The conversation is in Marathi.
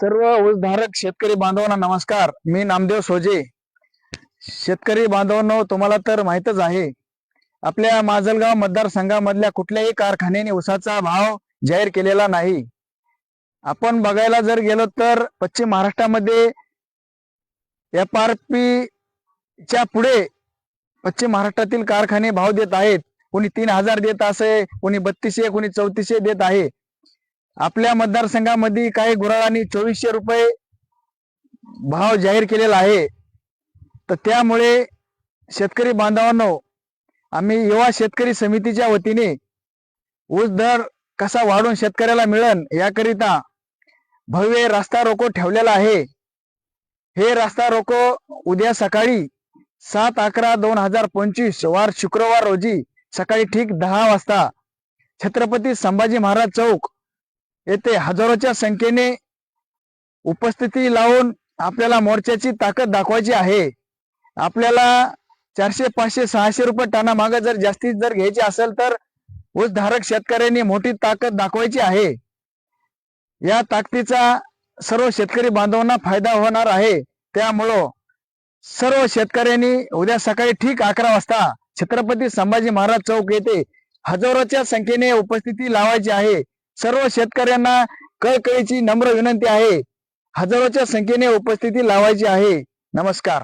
सर्व ऊसधारक शेतकरी बांधवांना नमस्कार. मी नामदेव सोजे. शेतकरी बांधवांनो तुम्हाला तर माहितच आहे. आपल्या माजलगाव मतदारसंघामधल्या कुठल्याही कारखान्याने ऊसाचा भाव जाहीर केलेला नाही. आपण बघायला जर गेलो तर पश्चिम महाराष्ट्रामध्ये एफ आर पी च्या पुढे पश्चिम महाराष्ट्रातील कारखाने भाव देत आहेत. कोणी तीन हजार देत असे कोणी बत्तीसशे कोणी चौतीसशे देत आहे. आपल्या मतदारसंघामध्ये काही गुराळांनी चोवीसशे रुपये भाव जाहीर केलेला आहे. तर त्यामुळे शेतकरी बांधवांनो आम्ही युवा शेतकरी समितीच्या वतीने ऊस दर कसा वाढून शेतकऱ्याला मिळन याकरिता भव्य रास्ता रोको ठेवलेला आहे. हे रास्ता रोको उद्या सकाळी सात अकरा दोन हजार पंचवीस वार शुक्रवार रोजी सकाळी ठीक दहा वाजता छत्रपती संभाजी महाराज चौक येथे हजारोच्या संख्येने उपस्थिती लावून आपल्याला मोर्चाची ताकद दाखवायची आहे. आपल्याला चारशे पाचशे सहाशे रुपये टाना मागे जर जास्तीत जर घ्यायची असेल तर ऊस धारक शेतकऱ्यांनी मोठी ताकद दाखवायची आहे. या ताकदीचा सर्व शेतकरी बांधवांना फायदा होणार आहे. त्यामुळं सर्व शेतकऱ्यांनी उद्या सकाळी ठीक अकरा वाजता छत्रपती संभाजी महाराज चौक येथे हजारोच्या संख्येने उपस्थिती लावायची आहे. सर्व शेतकऱ्यांना कळकळीची नम्र विनंती आहे. हजारोच्या संख्येने उपस्थिती लावायची आहे. नमस्कार.